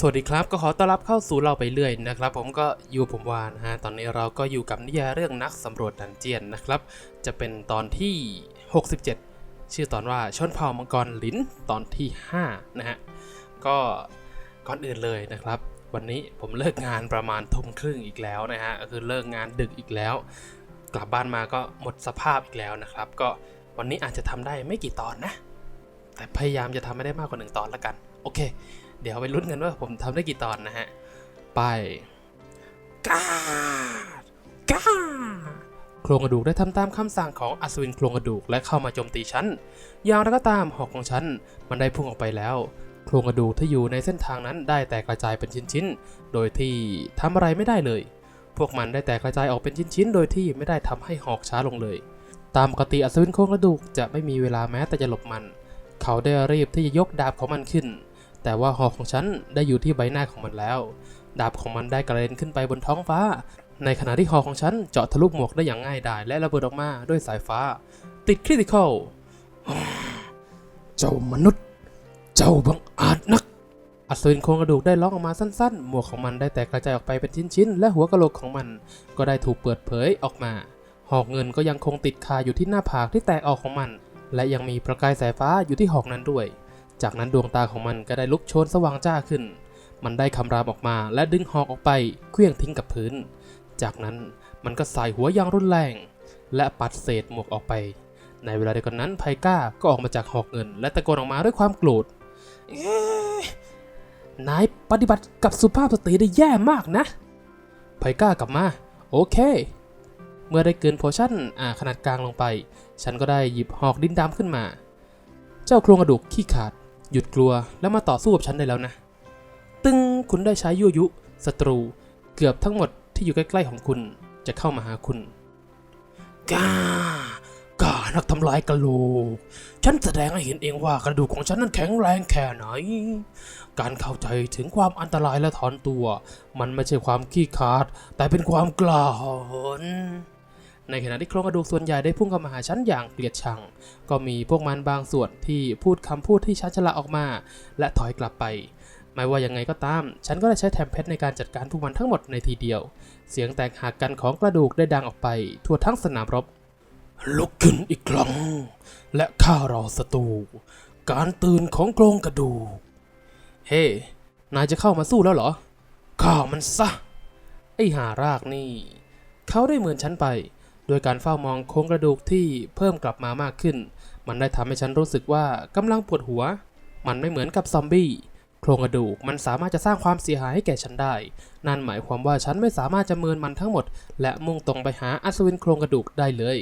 สวัสดีครับก็ขอต้อนรับเข้าสู่เราไปเรื่อยนะครับ ผมก็อยู่ผมวานฮะตอนนี้เราก็อยู่กับนิยายเรื่องนักสำรวจดันเจียนนะครับ จะเป็นตอนที่ 67 ชื่อตอนว่าชนเผ่ามังกรลิ้นตอนที่ 5 นะฮะก็ก่อนอื่นเลยนะครับ วันนี้ผมเลิกงานประมาณทุ่มครึ่งอีกแล้วนะฮะคือเลิกงานดึกอีกแล้ว กลับบ้านมาก็หมดสภาพอีกแล้วนะครับ ก็วันนี้อาจจะทำได้ไม่กี่ตอนนะ แต่พยายามจะทำให้ได้มากกว่าหนึ่งตอนละกัน โอเค เดี๋ยวไปลุ้นกันว่าผมทำได้กี่ตอนนะฮะ ไปกาดกาดโครงกระดูกได้ทำตามคำสั่งของอัศวินโครงกระดูกและเข้ามาโจมตีฉันอย่างไรก็ตามหอกของฉันมันได้พุ่งออกไปแล้ว โครงกระดูกที่อยู่ในเส้นทางนั้นได้แตกกระจายเป็นชิ้นๆ โดยที่ทำอะไรไม่ได้เลย พวกมันได้แตกกระจายออกเป็นชิ้นๆ โดยที่ไม่ได้ทำให้หอกช้าลงเลย ตามปกติอัศวินโครงกระดูกจะไม่มีเวลาแม้แต่จะหลบมัน เขาได้รีบที่จะยกดาบของมันขึ้น แต่ว่าหอกของฉันได้อยู่ที่ใบหน้าของมันแล้ว ดาบของมันได้กระเด็นขึ้นไปบนท้องฟ้า ในขณะที่หอกของฉันเจาะทะลุหมวกได้อย่างง่ายดายและระเบิดออกมาด้วยสายฟ้า ติดคริติคอลเจ้ามนุษย์ เจ้าบังอาจนักอัศวินโครงกระดูกได้ร้องออกมาสั้นๆ หมวกของมันได้แตกกระจายออกไปเป็นชิ้นๆ และหัวกะโหลกของมันก็ได้ถูกเปิดเผยออกมา หอกเงินก็ยังคงติดคาอยู่ที่หน้าผากที่แตกออกของมัน และยังมีประกายสายฟ้าอยู่ที่หอกนั้นด้วย จากนั้นดวงตาของมันก็ได้ลุกโชนสว่างจ้าขึ้น มันได้คำรามออกมาและดึงหอกออกไปเคลื่องทิ้งกับพื้น จากนั้นมันก็สายหัวอย่างรุนแรง และปัดเศษหมวกออกไป ในเวลาเดียวกันนั้นไพก้าก็ออกมาจากหอกเงิน และตะโกนออกมาด้วยความโกรธนายปฏิบัติกับสุภาพสตรีได้แย่มากนะไพก้ากลับมา โอเค เมื่อได้เกินโพชั่นขนาดกลางลงไป ฉันก็ได้หยิบหอกดินดำขึ้นมา เจ้าโครงกระดูกขี้ขาด หยุดกลัวแล้วมาต่อสู้กับฉันได้แล้วนะ ตึงคุณได้ใช้ยั่วยุศัตรู เกือบทั้งหมดที่อยู่ใกล้ๆของคุณจะเข้ามาหาคุณกาก้านักทำลายกระโหลก ฉันแสดงให้เห็นเองว่ากระดูกของฉันนั้นแข็งแรงแค่ไหน การเข้าใจถึงความอันตรายและถอนตัว มันไม่ใช่ความขี้ขาด แต่เป็นความกล้าหาญ ในขณะที่โครงกระดูกส่วนใหญ่ได้พุ่งเข้ามาหาฉันอย่างเกลียดชัง ก็มีพวกมันบางส่วนที่พูดคำพูดที่ช้าชะละออกมา และถอยกลับไป ไม่ว่ายังไงก็ตาม ฉันก็ได้ใช้แทมเพชในการจัดการพวกมันทั้งหมดในทีเดียว เสียงแตกหักกันของกระดูกได้ดังออกไป ทั่วทั้งสนามรบ ลุกขึ้นอีกครั้ง และฆ่าเราศัตรู การตื่นของโครงกระดูก เฮ้ นายจะเข้ามาสู้แล้วเหรอฆ่ามันซะ ไอ้หารากนี่ เขาได้เหมือนฉันไป โดยการเฝ้ามองโครงกระดูกที่เพิ่มกลับมามากขึ้น มันได้ทำให้ฉันรู้สึกว่ากำลังปวดหัว มันไม่เหมือนกับซอมบี้โครงกระดูกมันสามารถจะสร้างความเสียหายให้แก่ฉันได้ นั่นหมายความว่าฉันไม่สามารถจะเมินมันทั้งหมด และมุ่งตรงไปหาอัศวินโครงกระดูกได้เลย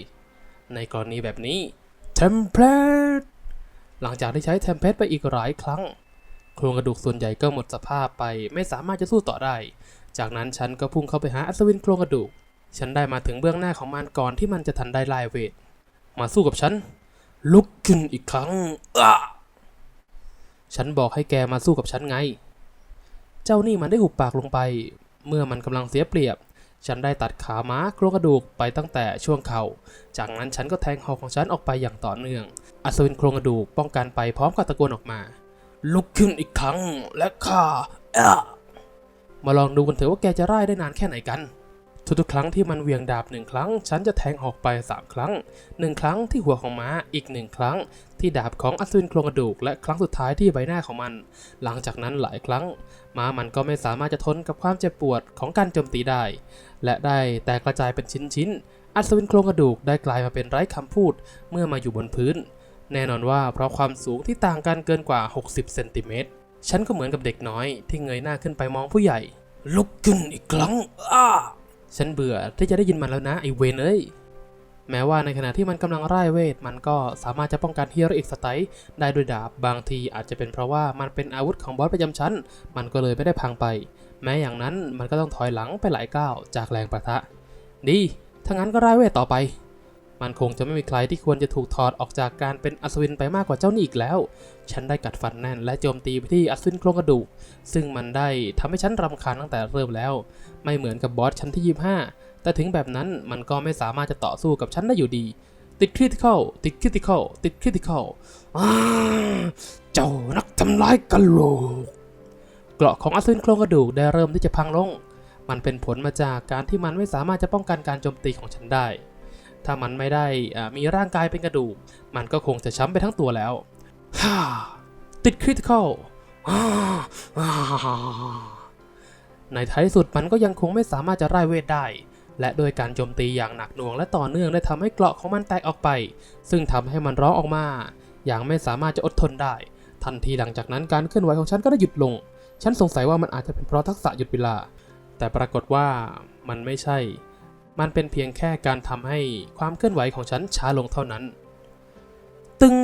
ในกรณีแบบนี้เทมเพลตหลังจากที่ใช้เทมเพลตไปอีกหลายครั้ง โครงกระดูกส่วนใหญ่ก็หมดสภาพไป ไม่สามารถจะสู้ต่อได้ จากนั้นฉันก็พุ่งเข้าไปหาอัศวินโครงกระดูก ฉันได้มาถึงเบื้องหน้าของมันก่อนที่มันจะทันได้ลายเวท มาสู้กับฉัน ลุกขึ้นอีกครั้งอะฉันบอกให้แกมาสู้กับฉันไง เจ้านี่มันได้หุบปากลงไป เมื่อมันกำลังเสียเปรียบ ฉันได้ตัดขาม้าโครงกระดูกไปตั้งแต่ช่วงเข่า จากนั้นฉันก็แทงหอกของฉันออกไปอย่างต่อเนื่อง อัศวินโครงกระดูกป้องกันไปพร้อมกับตะโกนออกมา ลุกขึ้นอีกครั้งและข้ามาลองดูกันเถอะว่าแกจะร่ายได้นานแค่ไหนกัน ทุกๆ ครั้งที่มันเวียงดาบหนึ่งครั้ง ฉันจะแทงออกไป 3 ครั้งหนึ่งครั้งที่หัวของม้า อีกหนึ่งครั้ง ที่ดาบของอัศวินโครงกระดูก และครั้งสุดท้ายที่ใบหน้าของมัน หลังจากนั้นหลายครั้ง ม้ามันก็ไม่สามารถจะทนกับความเจ็บปวดของการโจมตีได้ และได้แตกกระจายเป็นชิ้นๆ อัศวินโครงกระดูกได้กลายมาเป็นไร้คำพูดเมื่อมาอยู่บนพื้น แน่นอนว่าเพราะความสูงที่ต่างกันเกินกว่า 60 เซนติเมตร ฉันก็เหมือนกับเด็กน้อยที่เงยหน้าขึ้นไปมองผู้ใหญ่ ลุกขึ้นอีกครั้งอ้า ฉันเบื่อที่จะได้ยินมันแล้วนะไอเวนเอ้ยแม้ว่าในขณะที่มันกำลังร่ายเวท มันก็สามารถจะป้องกันฮีโร่อีกสไตล์ได้ด้วยดาบ บางทีอาจจะเป็นเพราะว่ามันเป็นอาวุธของบอสประจำชั้น มันก็เลยไม่ได้พังไป แม้อย่างนั้นมันก็ต้องถอยหลังไปหลายก้าวจากแรงประทะ ดี ถ้างั้นก็ร่ายเวทต่อไป มันคงจะไม่มีใครที่ควรจะถูกถอดออกจากการเป็นอัศวินไปมากกว่าเจ้านี่อีกแล้ว ฉันได้กัดฟันแน่นและโจมตีไปที่อัศวินโครงกระดูก ซึ่งมันได้ทำให้ฉันรำคาญตั้งแต่เริ่มแล้ว ไม่เหมือนกับบอสชั้นที่25 แต่ถึงแบบนั้นมันก็ไม่สามารถจะต่อสู้กับฉันได้อยู่ดี ติดคริติคอลติดคริติคอลติดคริติคอลเจ้านักทำลายกะโหลกกเกราะของอัศวินโครงกระดูกได้เริ่มที่จะพังลง มันเป็นผลมาจากการที่มันไม่สามารถจะป้องกันการโจมตีของฉันได้ ถ้ามันไม่ได้มีร่างกายเป็นกระดูก มันก็คงจะช้ำไปทั้งตัวแล้วฮ่าติดคริติคอลในท้ายสุดมันก็ยังคงไม่สามารถจะไล่เวทได้ และโดยการโจมตีอย่างหนักหน่วงและต่อเนื่องได้ทำให้เกราะของมันแตกออกไป ซึ่งทำให้มันร้องออกมา อย่างไม่สามารถจะอดทนได้ ทันทีหลังจากนั้นการเคลื่อนไหวของฉันก็ได้หยุดลง ฉันสงสัยว่ามันอาจจะเป็นเพราะทักษะหยุดเวลา แต่ปรากฏว่ามันไม่ใช่ มันเป็นเพียงแค่การทำให้ความเคลื่อนไหวของฉันช้าลงเท่านั้น ตึง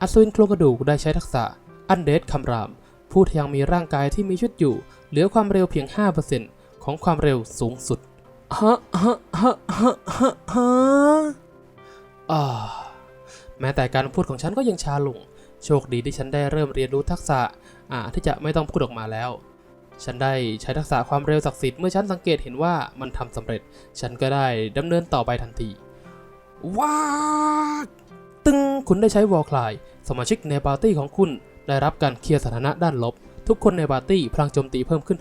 อัศวินโครงกระดูกได้ใช้ทักษะอันเดดคำราม ผู้ที่ยังมีร่างกายที่มีชีวิตอยู่ เหลือความเร็วเพียง 5%ของความเร็วสูงสุดฮะฮะฮะฮะฮะฮะอ่าแม้แต่การพูดของฉันก็ยังช้าลง โชคดีที่ฉันได้เริ่มเรียนรู้ทักษะอ่าที่จะไม่ต้องพูดออกมาแล้ว ฉันได้ใช้ทักษะความเร็วศักดิ์สิทธิ์เมื่อฉันสังเกตเห็นว่ามันทำสำเร็จ ฉันก็ได้ดำเนินต่อไปทันทีว้าตึงคุณได้ใช้วอลคลายสมาชิกในปาร์ตี้ของคุณได้รับการเคลียร์สถานะด้านลบ ทุกคนในปาร์ตี้พลังโจมตีเพิ่มขึ้น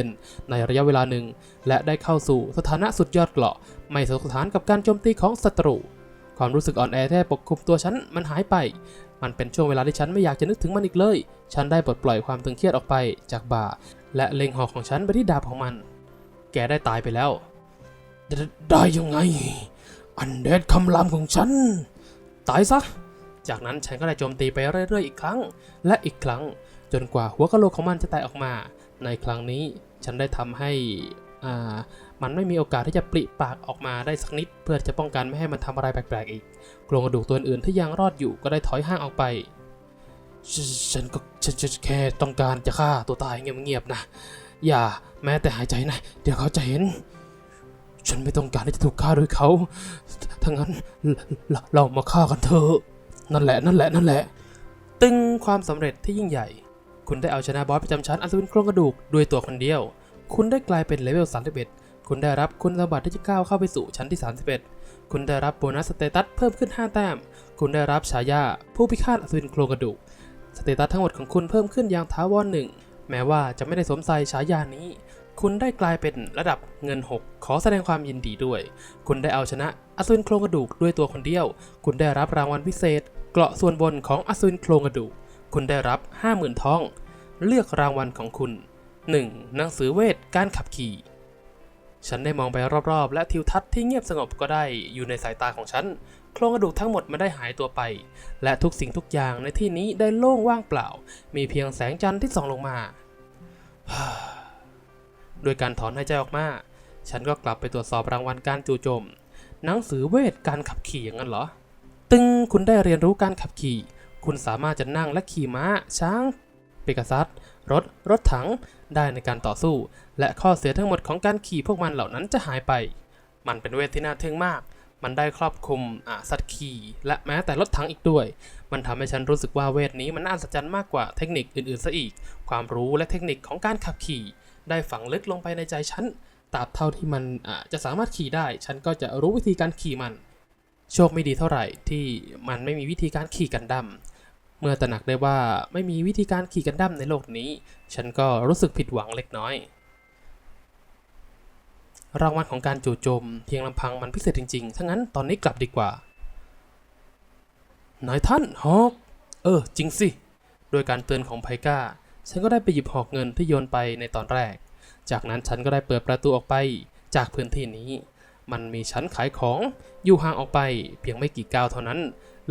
50%ในระยะเวลาหนึ่ง และได้เข้าสู่สถานะสุดยอดเกราะ ไม่สะทกสถานกับการโจมตีของศัตรู ความรู้สึกอ่อนแอที่ปกคลุมตัวฉันมันหายไป มันเป็นช่วงเวลาที่ฉันไม่อยากจะนึกถึงมันอีกเลย ฉันได้ปลดปล่อยความตึงเครียดออกไปจากบ่า และเล็งหอกของฉันไปที่ดาบของมัน แกได้ตายไปแล้วไดได้ยังไง อันเดดคำรามของฉัน ตายซะ จากนั้นฉันก็ได้โจมตีไปเรื่อยๆอีกครั้ง และอีกครั้ง จนกว่าหัวกะโหลกของมันจะแตกออกมา ในครั้งนี้ฉันได้ทำให้อ่า มันไม่มีโอกาสที่จะปริปากออกมาได้สักนิด เพื่อจะป้องกันไม่ให้มันทำอะไรแปลกๆอีก โครงกระดูกตัวอื่นที่ยังรอดอยู่ก็ได้ถอยห่างออกไปฉฉันก็ฉันแค่ต้องการจะฆ่าตัวตายเงียบๆนะ อย่าแม้แต่หายใจนะ เดี๋ยวเขาจะเห็น ฉันไม่ต้องการที่จะถูกฆ่าโดยเขาถ้างั้นเรามาฆ่ากันเถอะนั่นแหละนั่นแหละนั่นแหละ ตึงความสำเร็จที่ยิ่งใหญ่ คุณได้เอาชนะบอสประจำชั้นอัศวินโครงกระดูกด้วยตัวคนเดียว คุณได้กลายเป็นเลเวล 31 คุณได้รับคุณสมบัติที่จะก้าวเข้าไปสู่ชั้นที่ 31 คุณได้รับโบนัสสเตตัสเพิ่มขึ้น 5 แต้ม คุณได้รับฉายา ผู้พิฆาตอัศวินโครงกระดูก สเตตัสทั้งหมดของคุณเพิ่มขึ้นอย่างท้าวรหนึ่ง แม้ว่าจะไม่ได้สวมใส่ฉายานี้ คุณได้กลายเป็นระดับเงิน 6 ขอแสดงความยินดีด้วย คุณได้เอาชนะอัศวินโครงกระดูกด้วยตัวคนเดียว คุณได้รับรางวัลพิเศษ เกราะส่วนบนของอัศวินโครงกระดูก คุณได้รับ 50,000ทอง เลือกรางวัลของคุณ 1. หนังสือเวทการขับขี่ ฉันได้มองไปรอบๆ และทิวทัศน์ที่เงียบสงบก็ได้อยู่ในสายตาของฉัน โครงกระดูกทั้งหมดไม่ได้หายตัวไป และทุกสิ่งทุกอย่างในที่นี้ได้โล่งว่างเปล่า มีเพียงแสงจันทร์ที่ส่องลงมา โดยการถอนหายใจออกมา ฉันก็กลับไปตรวจสอบรางวัลการจู่โจม หนังสือเวทการขับขี่อย่างนั้นเหรอ ตึงคุณได้เรียนรู้การขับขี่ คุณสามารถจะนั่งและขี่ม้า ช้าง เปกัสซัส รถ รถถัง ได้ในการต่อสู้ และข้อเสียทั้งหมดของการขี่พวกมันเหล่านั้นจะหายไป มันเป็นเวทที่น่าทึ่งมาก มันได้ครอบคลุมสัตว์ขี่และแม้แต่รถถังอีกด้วย มันทำให้ฉันรู้สึกว่าเวทนี้มันน่าอัศจรย์มากกว่าเทคนิคอื่นๆซะอีก ความรู้และเทคนิคของการขับขี่ ได้ฝังลึกลงไปในใจฉันตราบเท่าที่มันจะสามารถขี่ได้ ฉันก็จะรู้วิธีการขี่มัน โชคไม่ดีเท่าไหร่ที่มันไม่มีวิธีการขี่กันดั้ม เมื่อตระหนักได้ว่าไม่มีวิธีการขี่กันดั้มในโลกนี้ ฉันก็รู้สึกผิดหวังเล็กน้อย รางวัลของการจู่โจมเพียงลำพังมันพิเศษจริงๆ ถ้างั้นตอนนี้กลับดีกว่านายท่านฮอกเออ จริงสิ โดยการเตือนของไพก้า ฉันก็ได้ไปหยิบหอกเงินที่โยนไปในตอนแรก จากนั้นฉันก็ได้เปิดประตูออกไปจากพื้นที่นี้ มันมีชั้นขายของอยู่ห่างออกไปเพียงไม่กี่ก้าวเท่านั้น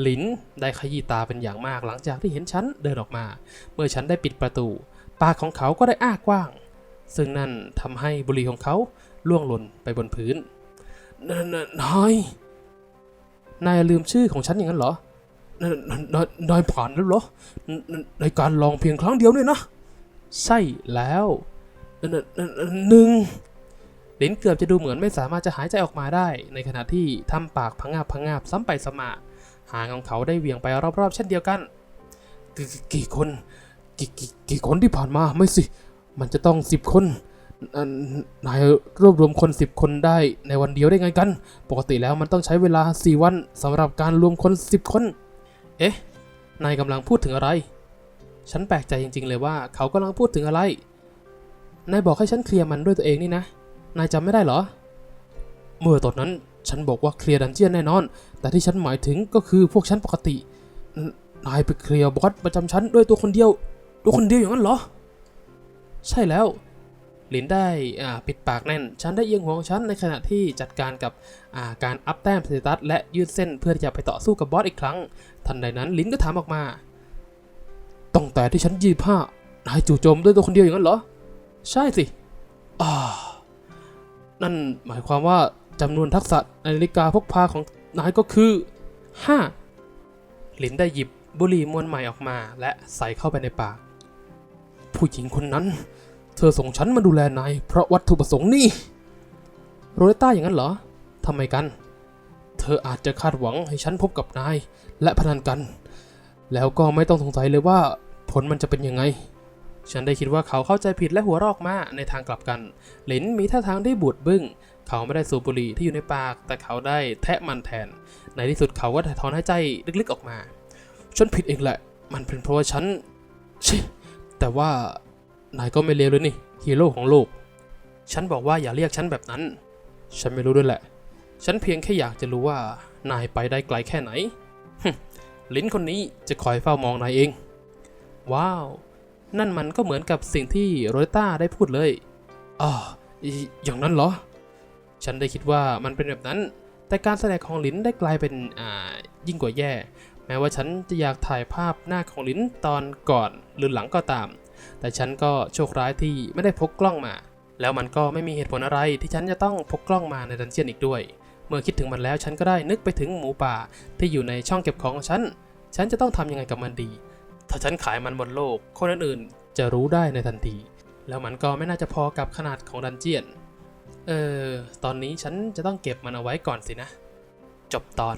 หลินได้ขยี้ตาเป็นอย่างมากหลังจากที่เห็นฉันเดินออกมา เมื่อฉันได้ปิดประตู ปากของเขาก็ได้อ้ากว้าง ซึ่งนั่นทำให้บุหรี่ของเขาล่วงหล่นไปบนพื้นนนนายนายลืมชื่อของฉันอย่างนั้นเหรอนนนายนายผ่านแล้วเหรอในการลองเพียงครั้งเดียวเนี่ยนะ ใช่แล้วหนึ่งลิ้นเกือบจะดูเหมือนไม่สามารถจะหายใจออกมาได้ ในขณะที่ทำปากพังงาบพังงาบซ้ำไปซ้ำมา หางของเขาได้เหวี่ยงไปรอบๆ เช่นเดียวกันกี่กี่คนกี่กี่กี่คนที่ผ่านมาไม่สิ มันจะต้องสิบคนนายรวบรวมคนสิบคนได้ในวันเดียวได้ไงกัน ปกติแล้วมันต้องใช้เวลาสี่วันสำหรับการรวมคนสิบคน เอ๊ะ นายกำลังพูดถึงอะไร ฉันแปลกใจจริง ๆ เลยว่าเขากำลังพูดถึงอะไร นายบอกให้ฉันเคลียร์มันด้วยตัวเองนี่นะ นายจำไม่ได้เหรอ เมื่อตอนนั้น ฉันบอกว่าเคลียร์ดันเจียนแน่นอน แต่ที่ฉันหมายถึงก็คือพวกฉันปกติ นายไปเคลียร์บอสประจำชั้นด้วยตัวคนเดียว ตัวคนเดียวอย่างนั้นเหรอ ใช่แล้วลินได้อ่าปิดปากแน่น ฉันได้เอียงหัวของฉันในขณะที่จัดการกับอ่าการอัพแต้มสเตตัสและยืดเส้นเพื่อที่จะไปต่อสู้กับบอสอีกครั้ง ทันใดนั้นลินก็ถามออกมาตั้งแต่ที่ฉันยีผ้านายจู่โจมด้วยตัวคนเดียวอย่างนั้นเหรอ ใช่สิอ่านั่นหมายความว่า จำนวนทักษะนาฬิกาพกพาของนายก็คือ5ลินได้หยิบบุหรี่มวนใหม่ออกมา และใส่เข้าไปในปาก ผู้หญิงคนนั้น เธอส่งฉันมาดูแลนายเพราะวัตถุประสงค์นี่ โรเลต้าอย่างนั้นเหรอทำไมกัน เธออาจจะคาดหวังให้ฉันพบกับนายและพนันกัน แล้วก็ไม่ต้องสงสัยเลยว่า ผลมันจะเป็นยังไง ฉันได้คิดว่าเขาเข้าใจผิดและหัวรอกมาในทางกลับกัน หลินมีท่าทางที่บูดบึ้ง เขาไม่ได้สูบบุหรี่ที่อยู่ในปาก แต่เขาได้แทะมันแทน ในที่สุดเขาก็ถอนหายใจลึกๆออกมา ฉันผิดเองแหละ มันเป็นเพราะว่าฉันชิแต่ว่านายก็ไม่เลวเลยนี่ฮีโร่ของโลก ฉันบอกว่าอย่าเรียกฉันแบบนั้น ฉันไม่รู้ด้วยแหละ ฉันเพียงแค่อยากจะรู้ว่านายไปได้ไกลแค่ไหนฮึลิ้นคนนี้จะคอยเฝ้ามองนายเอง ว้าว นั่นมันก็เหมือนกับสิ่งที่โรเตต้าได้พูดเลยอ่าอีอย่างนั้นเหรอ ฉันได้คิดว่ามันเป็นแบบนั้น แต่การแสดงของลินได้กลายเป็นอ่ายิ่งกว่าแย่ แม้ว่าฉันจะอยากถ่ายภาพหน้าของลินตอนก่อนหรือหลังก็ตาม แต่ฉันก็โชคร้ายที่ไม่ได้พกกล้องมา แล้วมันก็ไม่มีเหตุผลอะไรที่ฉันจะต้องพกกล้องมาในดันเจียนอีกด้วย เมื่อคิดถึงมันแล้วฉันก็ได้นึกไปถึงหมูป่าที่อยู่ในช่องเก็บของของฉัน ฉันจะต้องทำยังไงกับมันดี ถ้าฉันขายมันบนโลก คนอื่นๆจะรู้ได้ในทันที แล้วมันก็ไม่น่าจะพอกับขนาดของดันเจียน เออ ตอนนี้ฉันจะต้องเก็บมันเอาไว้ก่อนสินะ จบตอน